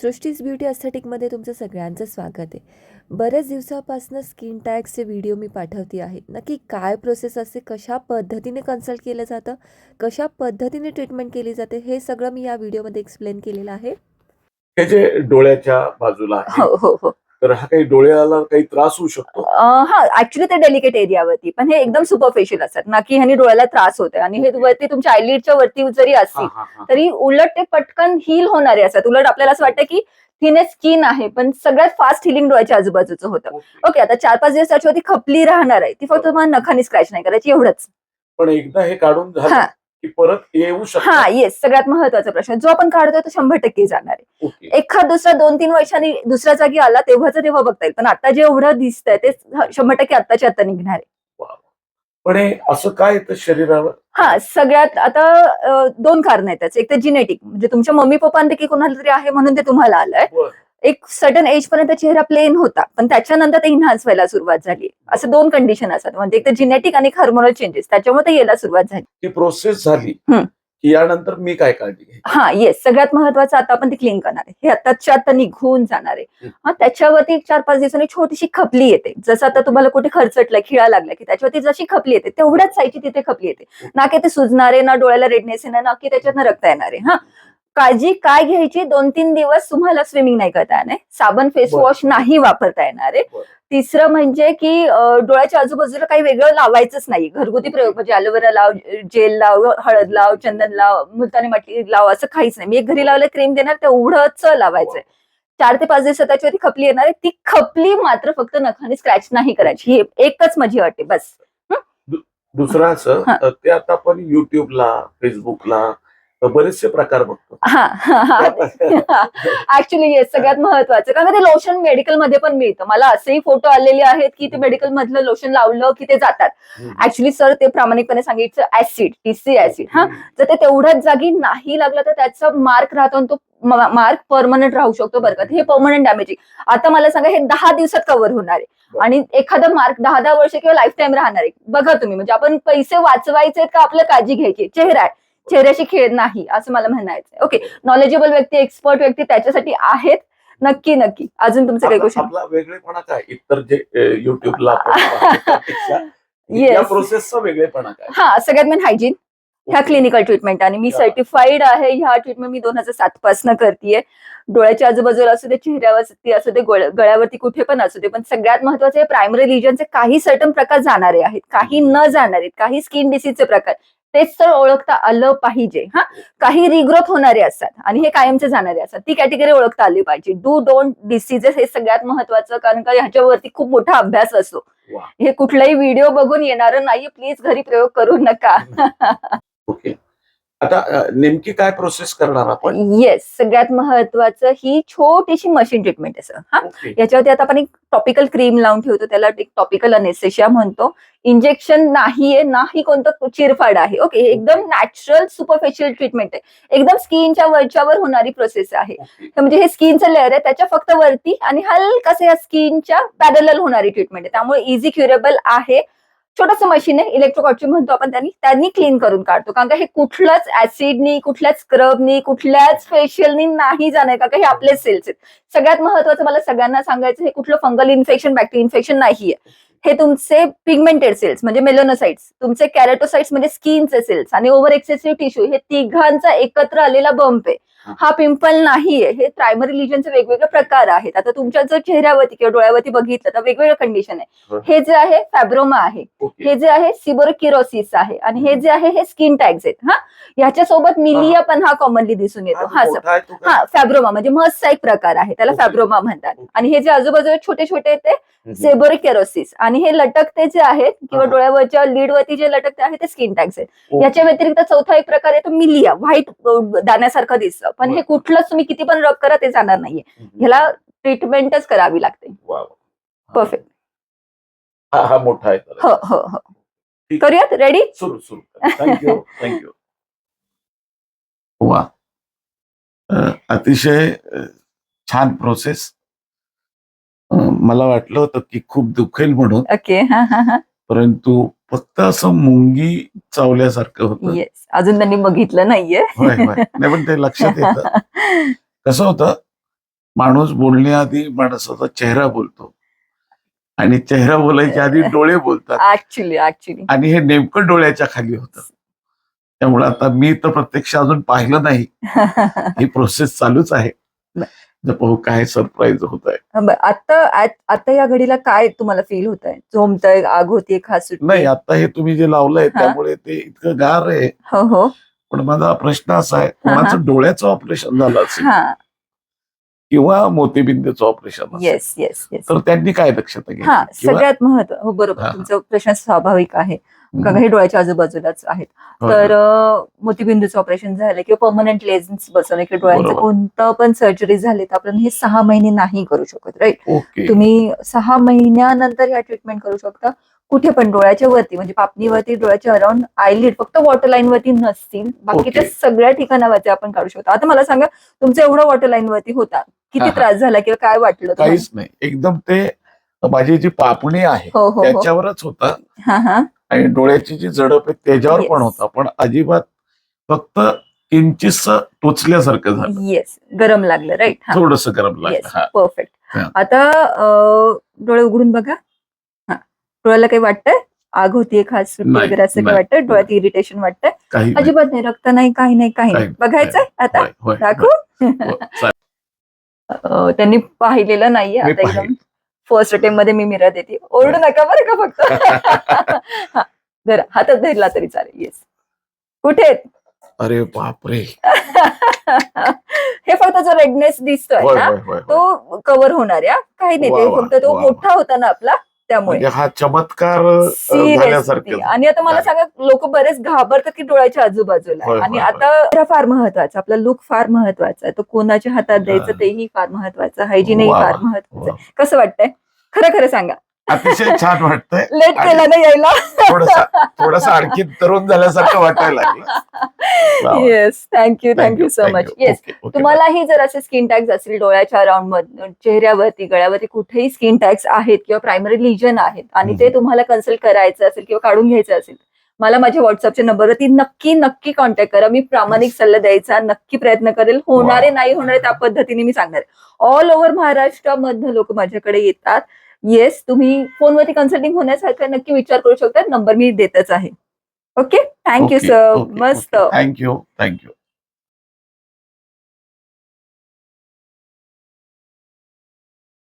सृष्टीज beauty अस्थेटिकमध्ये तुमचं सगळ्यांचं स्वागत आहे. बऱ्याच दिवसापासून स्किन टॅगचे व्हिडिओ मी पाठवते आहे. नक्की काय प्रोसेस असते कशा पद्धतीने कन्सल्ट केलं जातं कशा पद्धतीने ट्रीटमेंट केली जाते हे सगळं मी या व्हिडिओमध्ये एक्सप्लेन केलेलं आहे. हे जे डोळ्याच्या बाजूला हो हो हो. तर हा काही डोळ्याला काही त्रास होऊ शकतो? हा ऍक्च्युली ते डेलिकेट एरियावरती पण हे एकदम सुपरफेशियल असतात. ना की ह्यानी डोळ्याला त्रास होतोय. आणि हे वरती तुमच्या आयलिडच्या वरती जरी असतील. तरी उलट ते पटकन हील होणारे असतात. उलट आपल्याला असं वाटतं की थिने स्किन आहे पण सगळ्यात फास्ट हिलिंग डोळ्याच्या आजूबाजूचं होतं. ओके. आता चार पाच दिवस त्याच्यावरती खपली राहणार आहे. ती फक्त तुम्हाला नखानी स्क्रॅच नाही करायची एवढंच. पण एकदा हे काढून झालं हा. की परत येऊ शकतो हा येस सगळ्यात महत्त्वाचा प्रश्न. जो आपण काढतोय तो शंभर टक्के जाणार आहे. ओके. एखाद दुसरा दोन तीन वर्षांनी दुसऱ्या जागी आला तेव्हाच तेव्हा बघता येईल. पण आता जे एवढं दिसतंय ते शंभर टक्के आत्ताच्या आता निघणार आहे. पण हे असं काय येतं शरीरावर? हा सगळ्यात आता अ, दोन कारण आहेत त्याचे. एक तर जिनेटिक म्हणजे तुमच्या मम्मी पप्पांपैकी कोणाला तरी आहे म्हणून ते तुम्हाला आलंय. बरं. एक सर्टन एज पर्यंत चेहरा प्लेन होता पण त्याच्यानंतर ते इन्हान्स व्हायला सुरुवात झाली. असं दोन कंडिशन असतात. म्हणजे एक तर जिनेटिक आणि हार्मोनल चेंजेस त्याच्यामुळे ते यायला सुरुवात झाली. ती प्रोसेस झाली. की यानंतर मी काय काळजी हा येस सगळ्यात महत्वाचं आता आपण ती क्लीन करणार आहे. हे आताच्या आता निघून जाणार आहे. हा त्याच्यावरती एक चार पाच दिवसांनी छोटीशी खपली येते. जसं आता तुम्हाला कुठे खर्चटलं खिळा लागला की त्याच्यावरती जशी खपली येते तेवढ्याच साईजची तिथे खपली येते. ना की ते सुजणारे ना डोळ्याला रेडनेस येणार ना की त्याच्यातनं रक्त येणार आहे. हा. काळजी काय घ्यायची? दोन तीन दिवस तुम्हाला स्विमिंग नाही करता येणार. साबण फेस. वॉश नाही वापरता येणार आहे. तिसरं म्हणजे की डोळ्याच्या आजूबाजूला काही वेगळं लावायचंच नाही. घरगुती प्रयोग म्हणजे अलोवेरा लाव जेल लाव हळद लाव चंदन लाव मुलतानी माती लाव असं काहीच नाही. मी एक घरी लावलं क्रीम देणार तेवढंच लावायचंय. चार ते पाच दिवसात त्याच्यावरती खपली येणार आहे. ती खपली मात्र फक्त नखाने स्क्रॅच नाही करायची. ही एकच माझी आहे. बस. दुसरं असं ते आता आपण युट्यूबला फेसबुकला बरेचसे प्रकार बघतो. हा हा हा. ऍक्च्युली येस सगळ्यात महत्वाचं कारण ते लोशन मेडिकलमध्ये पण मिळतं. मला असेही फोटो आलेले आहेत की ते मेडिकल मधलं लोशन लावलं की ते जातात. ऍक्च्युली सर ते प्रामाणिकपणे सांगितलं ऍसिड टीसी ऍसिड हा? जर ते तेवढ्याच जागी नाही लागलं तर त्याचा मार्क राहतो आणि तो मार्क परमनंट राहू शकतो बरं का. हे परमनंट डॅमेजिंग आता मला सांगा हे दहा दिवसात कव्हर होणार आहे. आणि एखादा मार्क दहा दहा वर्ष किंवा लाईफ टाईम राहणार आहे. बघा तुम्ही म्हणजे आपण पैसे वाचवायचे का आपलं काळजी घ्यायची चेहरा आहे. चेहऱ्याशी खेळ नाही असं मला म्हणायचं ओके नॉलेजेबल व्यक्ती एक्सपर्ट व्यक्ती त्याच्यासाठी आहेत. नक्की नक्की. अजून तुमचं काही क्वेश्चन आपला वेगळेपणा काय? इतर जे युट्यूबला प्रोसेसचा वेगळेपणा काय? हा सगळ्यात मेन हायजीन ह्या क्लिनिकल ट्रीटमेंट आणि मी. सर्टिफाईड आहे ह्या ट्रीटमेंट मी दोन हजार सात पासून करतेय. डोळ्याच्या आजूबाजूला असू दे चेहऱ्यावरती असू दे गोळ- गळ्यावरती कुठे पण असू दे पण सगळ्यात महत्त्वाचे प्रायमरी रिजनचे काही सर्टन प्रकार जाणारे आहेत. काही न जाणारे काही स्किन डिसीजचे प्रकार. तेच तर ओळखता आलं पाहिजे. हा? काही रिग्रोथ होणारे असतात. आणि हे कायमचे जाणारे असतात. ती कॅटेगरी ओळखता आली पाहिजे. डू डोंट डिसीजेस हे सगळ्यात महत्वाचं कारण का ह्याच्यावरती खूप मोठा अभ्यास असतो. हे कुठलाही व्हिडिओ बघून येणार नाही. प्लीज घरी प्रयोग करू नका. आता नेमकी काय प्रोसेस करणार आपण? येस सगळ्यात महत्वाचं ही छोटीशी मशीन ट्रीटमेंट आहे सर हा? याच्यावरती आता आपण एक टॉपिकल क्रीम लावून ठेवतो त्याला एक टॉपिकल अनेसेशिया म्हणतो. इंजेक्शन नाहीये नाही कोणतं चिरफाड आहे. ओके एकदम नॅचरल सुपरफेशियल ट्रीटमेंट आहे. एकदम स्किनच्या वरच्यावर होणारी प्रोसेस आहे. तर म्हणजे हे स्किनचं लेअर आहे त्याच्या फक्त वरती आणि हलकासे या स्किनच्या पॅरल होणारी ट्रीटमेंट आहे. त्यामुळे इझी क्युरेबल आहे. छोटंसं मशीन आहे इलेक्ट्रोकॉटची म्हणतो आपण त्यांनी त्यांनी क्लीन करून काढतो. कारण का हे कुठलंच ऍसिडनी कुठल्याच स्क्रबनी कुठल्याच फेशियलनी नाही जाणार का हे आपले सेल्स आहेत. सगळ्यात महत्वाचं मला सगळ्यांना सांगायचं हे कुठलं फंगल इन्फेक्शन बॅक्टेरिया इन्फेक्शन नाहीये. हे तुमचे पिगमेंटेड सेल्स म्हणजे मेलोनोसाइट्स तुमचे कॅरेटोसाइट्स म्हणजे स्किनचे सेल्स आणि ओव्हर एक्सेसिव्ह टिश्यू हे तिघांचा एकत्र आलेला बंप आहे. हा. पिंपल नाहीये. हे प्रायमरी लिजनचे वेगवेगळे प्रकार आहेत. आता तुमच्या जर चेहऱ्यावरती किंवा डोळ्यावरती बघितलं तर वेगवेगळं कंडिशन आहे. हं. हे जे आहे फॅब्रोमा आहे. हे जे आहे सिबोरकिरोसिस आहे. आणि हे जे आहे हे स्किन टॅग्स आहेत. हा? ह्याच्यासोबत मिलिया पण हा कॉमनली दिसून येतो. हा सर? हा फॅब्रोमा म्हणजे मस्टचा एक प्रकार आहे. त्याला. फॅब्रोमा म्हणतात. आणि हे जे आजूबाजूला छोटे छोटे ते. सेबोरिकेरोसिस आणि हे लटकते जे आहेत किंवा. डोळ्यावरच्या लीडवरती जे लटकते आहे ते स्किन टॅग्स आहेत. याच्या व्यतिरिक्त चौथा एक प्रकार आहे तो मिलिया व्हाईट दाण्यासारखं दिसतं. पण हे. कुठलंच तुम्ही किती पण रब करा ते जाणार नाहीये. ह्याला ट्रीटमेंटच करावी लागते. परफेक्ट हा. हा मोठा आहे तर. हो हो हो. करूयात? रेडी सुरू सुरू. थँक्यू थँक्यू वा. अतिशय छान प्रोसेस मला वाटलं होतं की खूप दुखेल म्हणून. ओके हा हा हा. परंतु फक्त असं मुंगी चावल्यासारखं होतं. येस अजून त्यांनी बघितलं नाहीये. होय होय. नाही पण ते लक्षात येतं. कसं होतं? माणूस बोलण्याआधी माणसाचा चेहरा बोलतो. आणि चेहरा बोलायच्या आधी डोळे बोलतात. ऍक्च्युली ऍक्च्युली आणि हे नेमकं डोळ्याच्या खाली होतं. त्यामुळे आता मी तर प्रत्यक्ष अजून पाहिलं नाही. ही प्रोसेस चालूच आहे. पाहू काय सरप्राईज होत आहे. आता आत- या घडीला काय तुम्हाला फील होत आहे? झोमतय आग होतीये खास नाही आता हे तुम्ही जे लावलंय. त्यामुळे ते इतकं गार आहे. हो हो. पण माझा प्रश्न असा आहे कोणाचं डोळ्याचं ऑपरेशन झालं असेल? किंवा मोतीबिंदूचं ऑपरेशन येस येस येस तर त्यांनी काय दक्षता घ्यायची हा सगळ्यात महत्त्व हो बरोबर. हा. तुमचा प्रश्न स्वाभाविक आहे. कारण हे डोळ्याच्या आजूबाजूलाच आहेत. होय. तर अं, मोतीबिंदूचं ऑपरेशन झालं किंवा परमनंट लेन्स बसवणे किंवा डोळ्यांचं. कोणतं पण सर्जरी झाली तर आपण हे सहा महिने नाही करू शकत राईट तुम्ही सहा महिन्यानंतर ह्या ट्रीटमेंट करू शकता. कुठे पण डोळ्याच्या वरती म्हणजे पापणीवरती डोळ्याच्या अराउंड आयलिड फक्त वॉटर लाईन वरती नसतील. बाकीच्या. सगळ्या ठिकाणावरती आपण काढू शकतो. आता मला सांगा तुमचं एवढं वॉटर लाईन वरती होता किती. त्रास झाला किंवा काय वाटलं? काहीच नाही. एकदम ते माझी जी पापणी आहे हो हो हो. त्याच्यावरच होता. हा हा. आणि डोळ्याची जी झडप आहे त्याच्यावर पण. होता. पण अजिबात फक्त किंचित टोचल्यासारखं झालं. येस गरम लागलं राईट थोडस गरम लागलं. परफेक्ट. आता डोळे उघडून बघा. डोळ्याला काही वाटतंय? आग होतीये खास वगैरे असं काही नाही, वाटतं डोळ्यात इरिटेशन वाटतंय. अजिबात नाही रक्त नाही काही नाही काही नाही. बघायचंय आता. दाखवू. अं, त्यांनी पाहिलेलं नाहीये आता एकदम. फर्स्ट अटेम्पमध्ये मी मिरा देते. ओरडू नका बरं का फक्त. हा, हातात धरला तरी चालेल. येस कुठे? अरे बापरे. हे फक्त जो रेडनेस दिसतोय ना. तो कव्हर होणार हा. काही नाही ते फक्त तो. मोठा होता ना आपला. त्यामुळे म्हणजे हा चमत्कार. झाल्यासारखं. आणि आता मला. सांगा लोक बरेच घाबरतात की डोळ्याच्या आजूबाजूला आणि आता फार महत्वाचं आपला लुक फार महत्त्वाचा आहे तो कोणाच्या हातात द्यायचं. तेही फार महत्वाचं हायजीनही फार महत्वाचं. आहे. कसं वाटतंय खरं खरं सांगा अतिशय छान वाटतंय. लेट केला ना यायला. थोडस थोडस आणखी तरुण झाल्यासारखं वाटायला लागलं. Yes thank you thank you so much. Yes तुम्हालाही जर असे स्किन टॅक्स असतील डोळ्याच्या अराउंडमध्ये चेहऱ्यावरती गळ्यावरती कुठेही स्किन टॅक्स आहेत किंवा प्रायमरी लिजन आहेत आणि ते. तुम्हाला कन्सल्ट करायचं असेल किंवा काढून घ्यायचं असेल मला माझ्या व्हॉट्सअपच्या नंबरवरती नक्की नक्की कॉन्टॅक्ट करा. मी प्रामाणिक सल्ला द्यायचा नक्की प्रयत्न करेल. होणारे. नाही होणारे त्या पद्धतीने मी सांगणार ऑल ओव्हर महाराष्ट्रामधनं लोक माझ्याकडे येतात. येस तुम्ही फोनवरती कन्सल्टिंग होण्यासारखा नक्की विचार करू शकता. नंबर मी देतच आहे. ओके थँक्यू सर मस्त. Thank you.